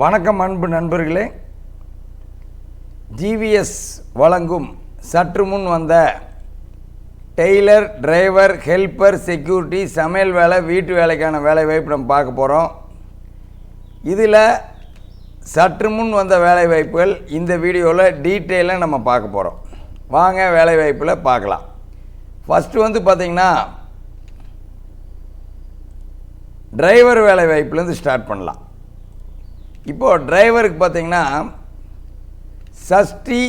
வணக்கம் அன்பு நண்பர்களே. ஜிவிஎஸ் வழங்கும் சற்று முன் வந்த டெய்லர் டிரைவர் ஹெல்ப்பர் செக்யூரிட்டி சமையல் வேலை வீட்டு வேலைக்கான வேலை வாய்ப்பு நம்ம பார்க்க போகிறோம் இதில் சற்று முன் வந்த வேலை வாய்ப்புகள் இந்த வீடியோவில் டீட்டெயிலாக நம்ம பார்க்க போகிறோம் வாங்க வேலை வாய்ப்பில் பார்க்கலாம். ஃபஸ்ட்டு வந்து பார்த்திங்கன்னா டிரைவர் வேலை வாய்ப்புலேருந்து ஸ்டார்ட் பண்ணலாம். இப்போது டிரைவருக்கு பார்த்தீங்கன்னா சஷ்டி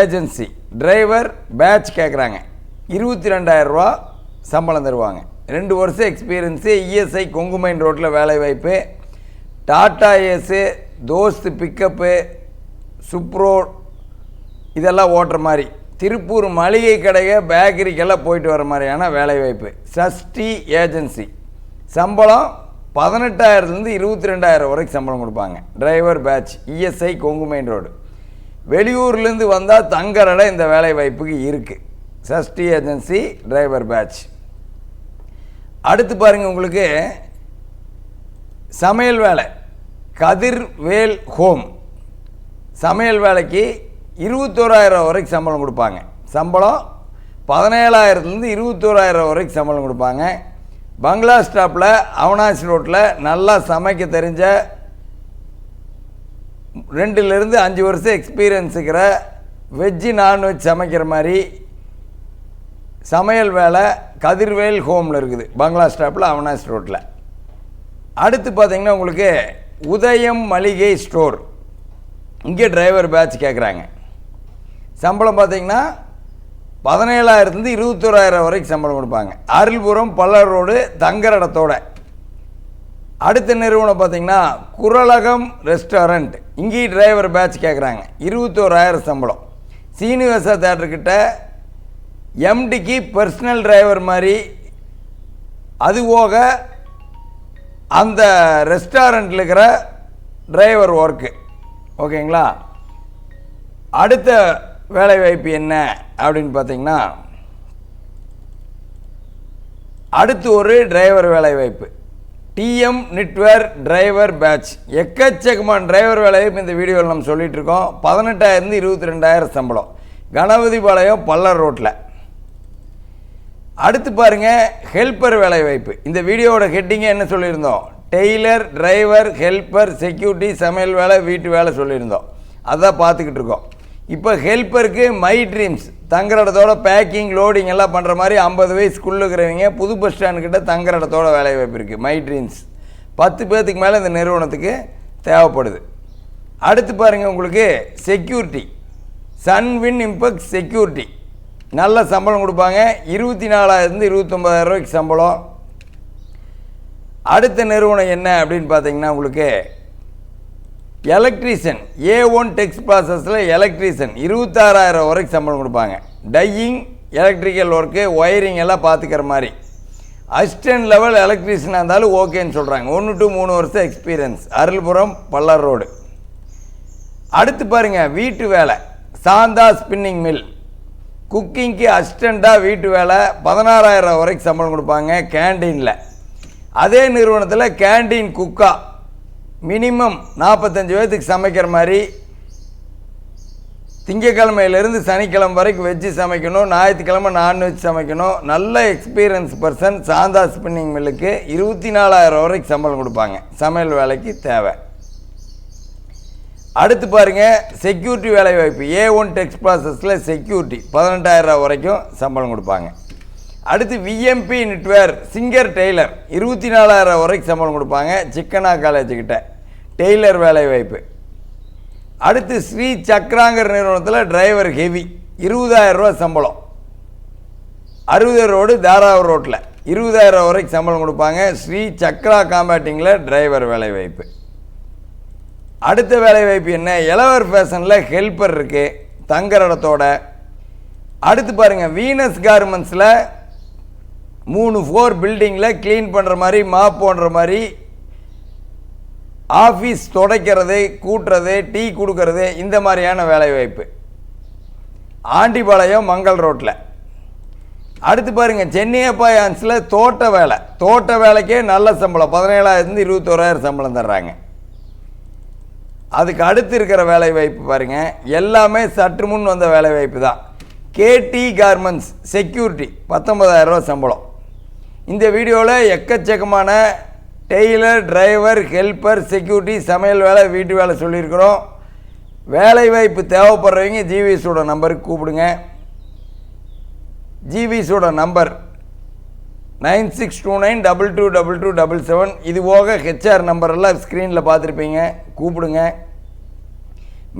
ஏஜென்சி டிரைவர் பேட்ச் கேட்குறாங்க. இருபத்தி ரெண்டாயிரரூவா சம்பளம் தருவாங்க. ரெண்டு வருஷம் எக்ஸ்பீரியன்ஸு இஎஸ்ஐ கொங்குமைன் ரோட்டில் வேலைவாய்ப்பு Tata Ace Dost pickup Supro இதெல்லாம் ஓட்டுற மாதிரி. திருப்பூர் மளிகை கடையை பேக்கரிக்கெல்லாம் போயிட்டு வர மாதிரியான வேலைவாய்ப்பு சஷ்டி ஏஜென்சி. சம்பளம் பதினெட்டாயிரத்துலேருந்து இருபத்தி ரெண்டாயிரம் வரைக்கும் சம்பளம் கொடுப்பாங்க. Driver batch ESI Kongu main road வெளியூர்லேருந்து வந்தால் தங்கரடை இந்த வேலை வாய்ப்புக்கு இருக்குது சஷ்டி ஏஜென்சி டிரைவர் பேட்ச் அடுத்து பாருங்கள் உங்களுக்கு சமையல் வேலை. கதிர்வேல் ஹோம். சமையல் வேலைக்கு இருபத்தோராயிரம் வரைக்கும் சம்பளம் கொடுப்பாங்க. சம்பளம் பதினேழாயிரத்துலேருந்து இருபத்தோராயிரம் வரைக்கும் சம்பளம் கொடுப்பாங்க. பங்களா ஸ்டாப்பில் அவனாசி ரோட்டில் நல்லா சமைக்க தெரிஞ்ச ரெண்டுலேருந்து அஞ்சு வருஷம் எக்ஸ்பீரியன்ஸ் இருக்கிற வெஜ்ஜு நான்வெஜ் சமைக்கிற மாதிரி சமையல் வேலை கதிர்வேல் ஹோமில் இருக்குது பங்களா ஸ்டாப்பில் அவனாசி ரோட்டில் அடுத்து பார்த்தீங்கன்னா உங்களுக்கு உதயம் மளிகை ஸ்டோர். இங்கே டிரைவர் பேட்ச் கேட்குறாங்க. சம்பளம் பார்த்தீங்கன்னா பதினேழாயிரத்துலேருந்து இருபத்தோராயிரம் வரைக்கும் சம்பளம் கொடுப்பாங்க. அருள்புரம் பல்லர் ரோடு தங்குற இடத்தோட. அடுத்த நிறுவனம் பார்த்தீங்கன்னா குரலகம் ரெஸ்டாரண்ட். இங்கேயும் டிரைவர் பேட்ச் கேட்குறாங்க இருபத்தோராயிரம் சம்பளம். சீனிவாசா தேட்டர்கிட்ட எம்டிக்கு பர்சனல் டிரைவர் மாதிரி அது போக அந்த ரெஸ்டாரண்ட்டில் இருக்கிற டிரைவர் ஒர்க்கு ஓகேங்களா அடுத்த வேலைவாய்ப்பு என்ன அப்படின்னு பார்த்தீங்கன்னா அடுத்து ஒரு டிரைவர் வேலைவாய்ப்பு. டிஎம் நெட்வேர் டிரைவர் பேட்ச் எக்கச்சக்கமான டிரைவர் வேலைவாய்ப்பு இந்த வீடியோவில் நம்ம சொல்லிகிட்டு இருக்கோம். பதினெட்டாயிரம் இருபத்தி ரெண்டாயிரம் சம்பளம். கணபதி பாளையம் பல்லர் ரோட்டில் அடுத்து பாருங்க ஹெல்ப்பர் வேலைவாய்ப்பு. இந்த வீடியோவோட ஹெட்டிங்கே என்ன சொல்லியிருந்தோம்? டெய்லர் டிரைவர் ஹெல்ப்பர் செக்யூரிட்டி சமையல் வேலை வீட்டு வேலை சொல்லியிருந்தோம். அதான் பார்த்துக்கிட்டு இருக்கோம். இப்போ ஹெல்ப்பருக்கு மை ட்ரீம்ஸ் தங்குற இடத்தோட பேக்கிங் லோடிங் எல்லாம் பண்ணுற மாதிரி ஐம்பது வயசுக்குள்ளே இருக்கிறவங்க புது பஸ் ஸ்டாண்டுக்கிட்ட தங்குற இடத்தோட வேலை வாய்ப்பு இருக்குது மை ட்ரீம்ஸ் பத்து பேர்த்துக்கு மேலே இந்த நிறுவனத்துக்கு தேவைப்படுது. அடுத்து பாருங்கள் உங்களுக்கு செக்யூரிட்டி சன்வின் இம்பெக்ட் செக்யூரிட்டி நல்ல சம்பளம் கொடுப்பாங்க. இருபத்தி நாலாயிரத்து இருபத்தொம்பதாயிரம் ரூபாய்க்கு சம்பளம். அடுத்த நிறுவனம் என்ன அப்படின்னு பார்த்தீங்கன்னா உங்களுக்கு எலக்ட்ரீஷியன் ஏ ஒன் டெக்ஸ் ப்ராசஸில் எலக்ட்ரீஷியன் இருபத்தாறாயிரம் வரைக்கும் சம்பளம் கொடுப்பாங்க. டையிங் எலக்ட்ரிக்கல் ஒர்க்கு ஒயரிங் எல்லாம் பார்த்துக்கிற மாதிரி. அசிஸ்டன்ட் லெவல் எலக்ட்ரீஷியனாக இருந்தாலும் ஓகேன்னு சொல்கிறாங்க ஒன்று டு மூணு வருஷம் எக்ஸ்பீரியன்ஸ் அருள்புரம் பல்லர் ரோடு. அடுத்து பாருங்கள் வீட்டு வேலை. சாந்தா ஸ்பின்னிங் மில் குக்கிங்க்கு அசிஸ்டண்ட்டாக வீட்டு வேலை. பதினாறாயிரம் வரைக்கும் சம்பளம் கொடுப்பாங்க கேண்டீனில் அதே நிறுவனத்தில் கேண்டீன் குக்கா மினிமம் நாற்பத்தஞ்சு பேர்த்துக்கு சமைக்கிற மாதிரி திங்கக்கிழமையிலேருந்து சனிக்கிழமை வரைக்கும் வெஜ்ஜு சமைக்கணும் ஞாயிற்றுக்கிழமை நான்வெஜ் சமைக்கணும். நல்ல எக்ஸ்பீரியன்ஸ் பர்சன் சாந்தா ஸ்பின்னிங் மில்லுக்கு இருபத்தி நாலாயிரம் வரைக்கும் சம்பளம் கொடுப்பாங்க. சமையல் வேலைக்கு தேவை. அடுத்து பாருங்கள் செக்யூரிட்டி வேலை வாய்ப்பு ஏ ஒன் டெக்ஸ் ப்ராசஸில் செக்யூரிட்டி பதினெட்டாயிரம் வரைக்கும் சம்பளம் கொடுப்பாங்க. அடுத்து விஎம்பி நிட்வேர் சிங்கர் டெய்லர் இருபத்தி நாலாயிரம் வரைக்கும் சம்பளம் கொடுப்பாங்க. சிக்கனா காலேஜுக்கிட்ட டெய்லர் வேலை வாய்ப்பு. அடுத்து ஸ்ரீ சக்ராங்கர் நிறுவனத்தில் டிரைவர் ஹெவி இருபதாயிரம் ரூபா சம்பளம். அறுபது ரோடு தாராவூர் ரோட்டில் இருபதாயிரம் வரைக்கும் சம்பளம் கொடுப்பாங்க. ஸ்ரீ சக்ரா காம்பேட்டிங்கில் டிரைவர் வேலை வாய்ப்பு. அடுத்த வேலை வாய்ப்பு என்ன? இளவர் ஃபேஷனில் ஹெல்ப்பர் இருக்குது தங்குற இடத்தோட. அடுத்து பாருங்கள் வீனஸ் கார்மெண்ட்ஸில் மூணு ஃபோர் பில்டிங்கில் க்ளீன் பண்ணுற மாதிரி மாப் போடுற மாதிரி ஆஃபீஸ் துடைக்கிறது கூட்டுறது டீ கொடுக்கறது இந்த மாதிரியான வேலைவாய்ப்பு. ஆண்டிபாளையம் மங்கள் ரோட்டில் அடுத்து பாருங்கள் சென்னியப்பாயான்ஸில் தோட்ட வேலை. தோட்ட வேலைக்கே நல்ல சம்பளம். பதினேழாயிரத்துலேருந்து இருபத்தோராயிரம் சம்பளம் தர்றாங்க. அதுக்கு அடுத்து இருக்கிற வேலை வாய்ப்பு பாருங்கள் எல்லாமே சற்று முன் வந்த வேலை வாய்ப்பு தான் கேடி கார்மெண்ட்ஸ் செக்யூரிட்டி ரூபா சம்பளம். இந்த வீடியோவில் எக்கச்சக்கமான டெய்லர் டிரைவர் ஹெல்ப்பர் செக்யூரிட்டி சமையல் வேலை வீட்டு வேலை சொல்லியிருக்கிறோம். வேலை வாய்ப்பு தேவைப்படுறவங்க ஜிவிஎஸோட நம்பருக்கு கூப்பிடுங்க. ஜிவிஎஸோட number nine six two nine double two double two double seven. இது போக ஹெச்ஆர் நம்பரெல்லாம் ஸ்க்ரீனில் பார்த்துருப்பீங்க. கூப்பிடுங்க.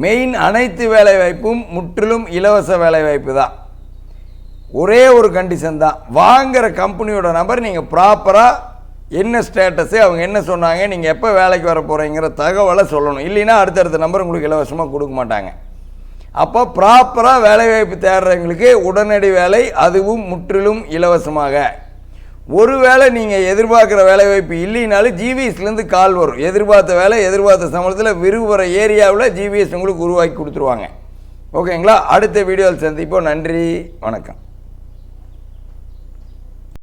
மெயின் அனைத்து வேலைவாய்ப்பும் முற்றிலும் இலவச வேலைவாய்ப்பு தான். ஒரே ஒரு கண்டிஷன் தான். வாங்குகிற கம்பெனியோட நம்பர் நீங்கள் ப்ராப்பராக என்ன ஸ்டேட்டஸு அவங்க என்ன சொன்னாங்க நீங்கள் எப்போ வேலைக்கு வர போகிறீங்கிற தகவலை சொல்லணும். இல்லைன்னா அடுத்தடுத்த நம்பர் உங்களுக்கு இலவசமாக கொடுக்க மாட்டாங்க. அப்போ ப்ராப்பராக வேலைவாய்ப்பு தேடுறவங்களுக்கு உடனடி வேலை அதுவும் முற்றிலும் இலவசமாக. ஒருவேளை நீங்கள் எதிர்பார்க்குற வேலைவாய்ப்பு இல்லைனாலும் ஜிவிஎஸ்லேருந்து கால் வரும். எதிர்பார்த்த வேலை எதிர்பார்த்த சம்பளத்தில் விரும்புகிற ஏரியாவில் ஜிவிஎஸ் உங்களுக்கு உருவாக்கி கொடுத்துருவாங்க. ஓகேங்களா? அடுத்த வீடியோவில் சந்திப்போம். நன்றி. வணக்கம்.